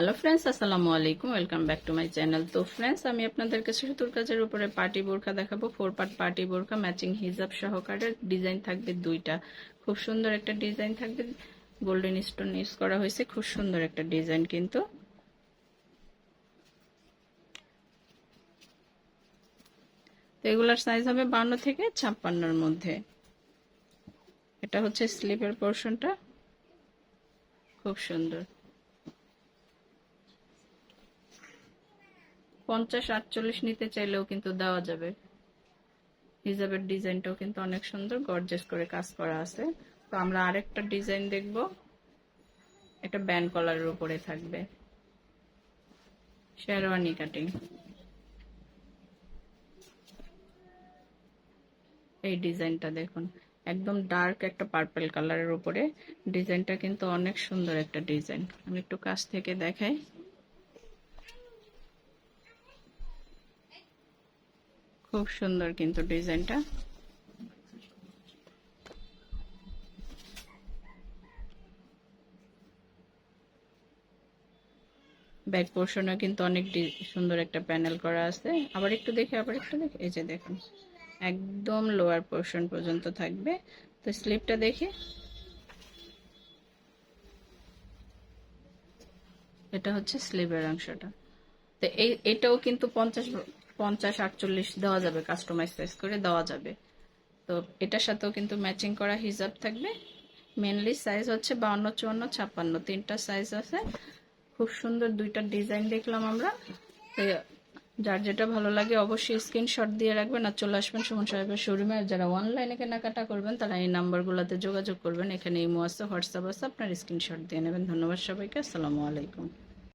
Hello friends আসসালামু আলাইকুম। Welcome back to my channel তো ফ্রেন্ডস আমি আপনাদের কাছে সুতুর কাজের উপরে পার্টি বোরখা দেখাবো। ফোর পার্ট পার্টি বোরখা ম্যাচিং হিজাব সহকারে ডিজাইন থাকবে দুইটা। খুব সুন্দর একটা ডিজাইন থাকবে। গোল্ডেন স্টোন ইউজ করা হয়েছে, খুব সুন্দর একটা ডিজাইন কিন্তু। তো এগুলার সাইজ হবে বান্ন থেকে ছাপ্পান্নর মধ্যে। এটা হচ্ছে স্লিপের পোর্শনটা খুব সুন্দর। পঞ্চাশ আটচল্লিশ নিতে চাইলেও কিন্তু দেওয়া যাবে। হিজাবের ডিজাইনটাও কিন্তু অনেক সুন্দর গর্জেস করে কাজ করা আছে। তো আমরা আরেকটা ডিজাইন দেখব। এটা ব্যান্ড কলারের উপরে থাকবে। শেরওয়ানি কাটিং। এই ডিজাইনটা দেখুন, একদম ডার্ক একটা পার্পল কালারের উপরে। ডিজাইনটা কিন্তু অনেক সুন্দর একটা ডিজাইন। আমি একটু কাছ থেকে দেখাই। খুব সুন্দর কিন্তু ডিজাইনটা। ব্যাক পোর্শনে কিন্তু অনেক সুন্দর একটা প্যানেল করা আছে। আবার একটু দেখে, আবার একটু দেখে। এই যে দেখুন, একদম লোয়ার পোর্শন পর্যন্ত থাকবে। তো স্লিপটা দেখে। এটা হচ্ছে স্লিভের অংশটা। তো এই, এটাও কিন্তু পঞ্চাশ পঞ্চাশ, আটচল্লিশ দেওয়া যাবে কাস্টমাইজ সাইজ করে দেওয়া যাবে। তো এটার সাথেও কিন্তু ম্যাচিং করা হিসাব থাকবে। মেনলি সাইজ হচ্ছে বাউন্ন, চুয়ান্ন, ছাপ্পান্ন। তিনটা সাইজ আছে। খুব সুন্দর দুইটা ডিজাইন দেখলাম আমরা। যার যেটা ভালো লাগে অবশ্যই স্ক্রিনশট দিয়ে রাখবেন আর চলে আসবেন সুমন সাহেবের শোরুমে যারা অনলাইনে কেনাকাটা করবেন, তারা এই নাম্বারগুলোতে যোগাযোগ করবেন। এখানে ইমো আছে, হোয়াটসঅ্যাপ আছে, আপনার স্ক্রিনশট দিয়ে নেবেন। ধন্যবাদ সবাইকে। আসসালামু আলাইকুম।